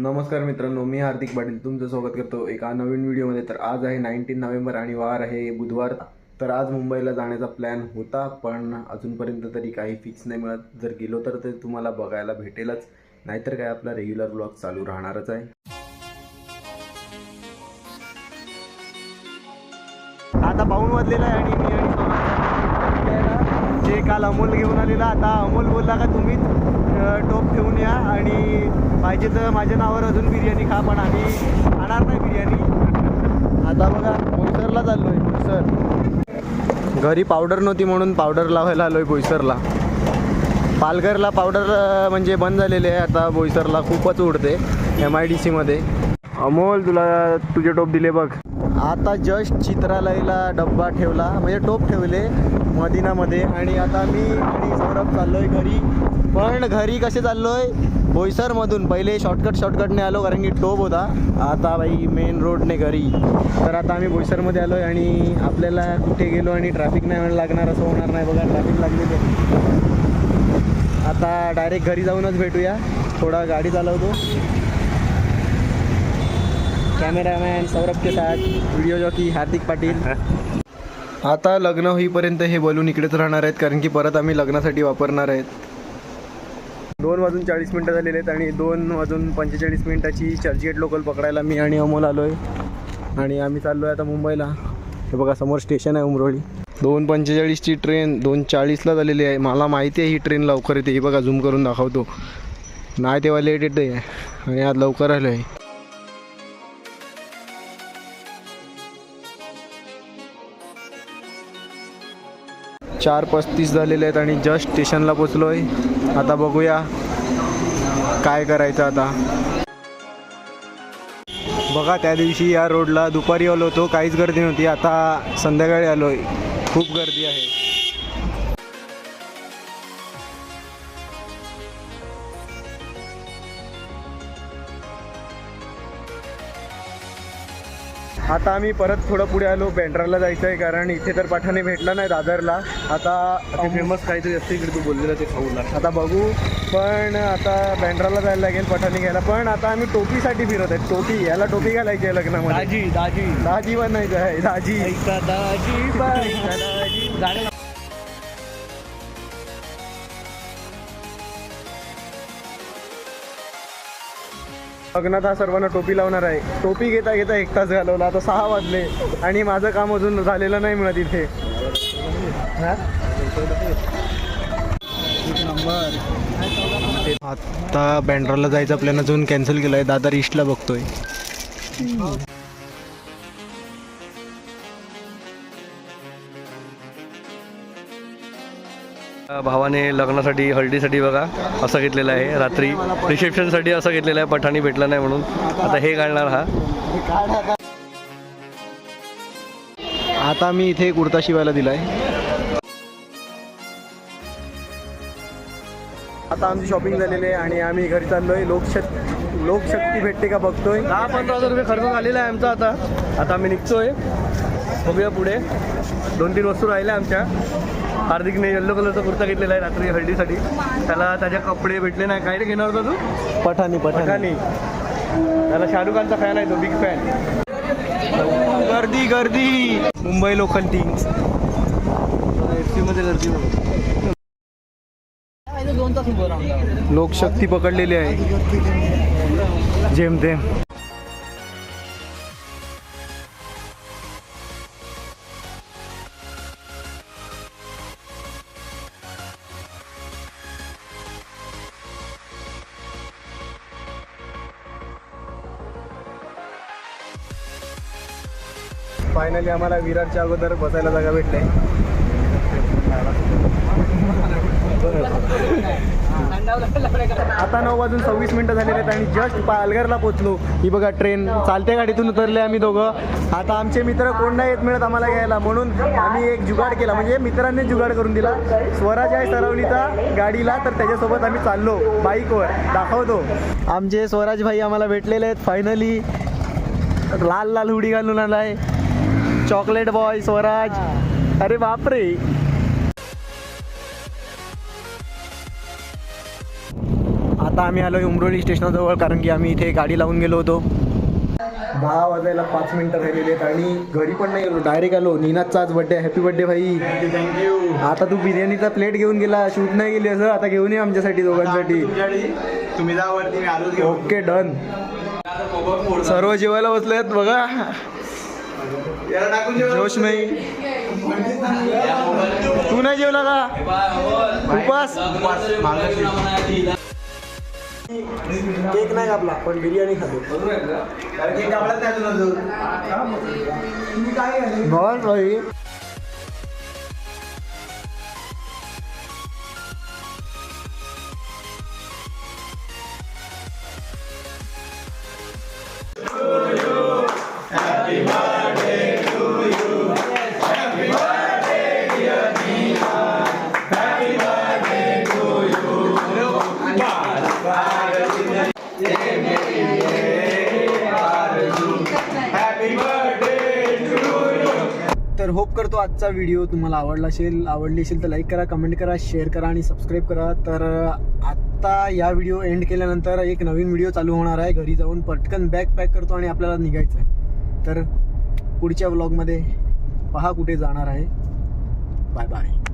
नमस्कार मित्रांनो मी हार्दिक पाटील. तुमचं स्वागत करतो एका नवीन व्हिडिओमध्ये. तर आज आहे नाईन्टीन नोव्हेंबर आणि वार आहे बुधवार. तर आज मुंबईला जाण्याचा प्लॅन होता पण अजूनपर्यंत तरी काही फिक्स नाही मिळत. जर गेलो तर ते तुम्हाला बघायला भेटेलच. नाहीतर काय आपला रेग्युलर ब्लॉग चालू राहणारच आहे. आता पाऊन वाजलेला आहे आणि मी म्हणजे जे काल अमोल घेऊन आलेला आता अमोल बोलला का तुम्हीच टोप ठेवून या आणि पाहिजे तर माझ्या नावावर अजून बिर्याणी खा पण आम्ही खाणार नाही बिर्याणी. आता बघा बोईसरला आहे बोईसर. घरी पावडर नव्हती म्हणून पावडर लावायला आलो आहे बोईसरला. पालघरला पावडर म्हणजे बंद झालेले आहे आता बोईसरला खूपच उडते एम आय डी सीमध्ये अमोल तुला तुझे टोप दिले बघ. आता जस्ट चित्रालयला डब्बा ठेवला म्हणजे टोप ठेवले मदिनामध्ये. आणि आता मी आणि सौरभ आहे घरी. पण घरी कसे चाललो आहे बोईसरमधून. पहिले शॉर्टकट शॉर्टकटने आलो कारण की टोप होता. आता बाई मेन रोडने घरी. तर आता आम्ही बोईसरमध्ये आलो आहे आणि आपल्याला कुठे गेलो आणि ट्रॅफिक नाही लागणार असं होणार नाही बघा. ट्रॅफिक लागलेली आहे आता डायरेक्ट घरी जाऊनच भेटूया. थोडा गाडी चालवतो. कॅमेरामॅन सौरभ के साथ व्हिडिओ जॉकी हार्दिक पाटील. आता लग्न होईपर्यंत हे बलून इकडेच राहणार आहेत कारण की परत आम्ही लग्नासाठी वापरणार आहेत. दोन वाजून चाळीस मिनटं झालेले आहेत आणि दोन वाजून पंचेचाळीस मिनटाची चर्चगेट लोकल पकडायला मी आणि अमोल आलो आहे आणि आम्ही चाललो आहे आता मुंबईला. हे बघा समोर स्टेशन आहे उमरोळी. दोन पंचेचाळीसची ट्रेन दोन चाळीसला झालेली आहे. मला माहिती आहे ही ट्रेन लवकर येते. ही बघा झूम करून दाखवतो. नाही तेव्हा लेट येते आणि आज लवकर आलो आहे चार पस्तीस झालेले आहेत आणि जस्ट स्टेशनला पोचलो आहे आता बघूया काय करायचं आता. बघा त्या दिवशी या रोडला दुपारी आलो होतो काहीच गर्दी नव्हती. आता संध्याकाळी आलो आहे खूप गर्दी आहे. आता आम्ही परत थोडं पुढे आलो बँड्राला जायचं आहे कारण इथे तर पाठाने भेटला नाही दादरला. आता फेमस काहीतरी असते इकडे तू बोललेला ते खाऊ लाग आता बघू. पण आता बँड्राला जायला लागेल पठाणी घ्यायला. पण आता आम्ही टोपीसाठी फिरत आहे. टोपी याला टोपी घालायची आहे लग्नामध्ये. दाजी दाजी. दाजी बनायचं आहे. दाजी. दाजी. लग्नात हा सर्वांना टोपी लावणार आहे. टोपी घेता घेता एक तास घालवला. आता सहा वाजले आणि माझं काम अजून झालेलं नाही मिळत इथे. आता बँड्राला जायचा प्लॅन अजून कॅन्सल केलाय. दादर ईस्टला बघतोय. भावाने लग्नासाठी हळदीसाठी बघा असं घेतलेलं आहे. रात्री रिसेप्शनसाठी असं घेतलेलं आहे पठाणी भेटला नाही म्हणून. आता हे घालणार हा. आता मी इथे कुर्ता शिवायला दिलाय. आता आमची शॉपिंग झालेली आहे आणि आम्ही घरी चाललोय. लोकशक्ती लोकशक्ती भेटते का बघतोय. दहा पंधरा हजार रुपये खर्च झालेला आहे आमचा आता. आता आम्ही निघतोय. बघूया पुढे. दोन तीन वस्तू राहिल्या आमच्या. हार्दिकने येल्लो कलरचा कुर्ता घेतलेला आहे रात्री हळदीसाठी. त्याला त्याचे कपडे भेटले नाही. काय घेणार होता तू? पठाणी पठाणी. त्याला शाहरुख खानचा फॅन आहे तो बिग फॅन गर्दी गर्दी. मुंबई लोकल थिंग्स एफमध्ये गर्दी लोकशक्ती पकडलेली आहे. जेमतेम फायनली आम्हाला विराटच्या अगोदर बसायला जागा भेटले. आता नऊ वाजून सव्वीस मिनिटं झालेले आहेत आणि जस्ट पालघरला पोचलो ही बघा ट्रेन चालत्या गाडीतून उतरले आम्ही दोघं. आता आमचे मित्र कोण नाही येत मिळत आम्हाला घ्यायला. म्हणून आम्ही एक जुगाड केला. म्हणजे मित्रांनी जुगाड करून दिला. स्वराज आहे सरवणीचा गाडीला तर त्याच्यासोबत आम्ही चाललो बाईकवर. दाखवतो. आमचे स्वराज भाई आम्हाला भेटलेले आहेत. फायनली लाल लाल हुडी घालून आला आहे चॉकलेट बॉय स्वराज. अरे बापरे. आता आम्ही आलो उमरोली स्टेशनाजवळ कारण की आम्ही इथे गाडी लावून गेलो होतो. दहा वाजायला पाच मिनिटं राहिलेले आहेत आणि घरी पण नाही गेलो डायरेक्ट आलो. निनादचा आज बड्डे हॅपी बड्डे भाई. थँक्यू आता तू बिर्याणीचा प्लेट घेऊन गेला शूट नाही गेली असं आता घेऊन ये आमच्यासाठी दोघांसाठी. तुम्ही ओके डन सर्व जेवायला बसलेत बघा. याला टाकून जेवा. जोश नाही तू नाही जेवला का? उपास. केक नाही कापला पण बिर्याणी खातो. केक कापलाच नाही करतो आजचा व्हिडिओ तुम्हाला आवडला असेल आवडली असेल तर लाईक करा कमेंट करा शेअर करा आणि सबस्क्राईब करा. तर आत्ता या व्हिडिओ एंड केल्यानंतर एक नवीन व्हिडिओ चालू होणार आहे. घरी जाऊन पटकन बॅग पॅक करतो आणि आपल्याला निघायचं आहे तर पुढच्या व्लॉगमध्ये पहा कुठे जाणार आहे. Bye bye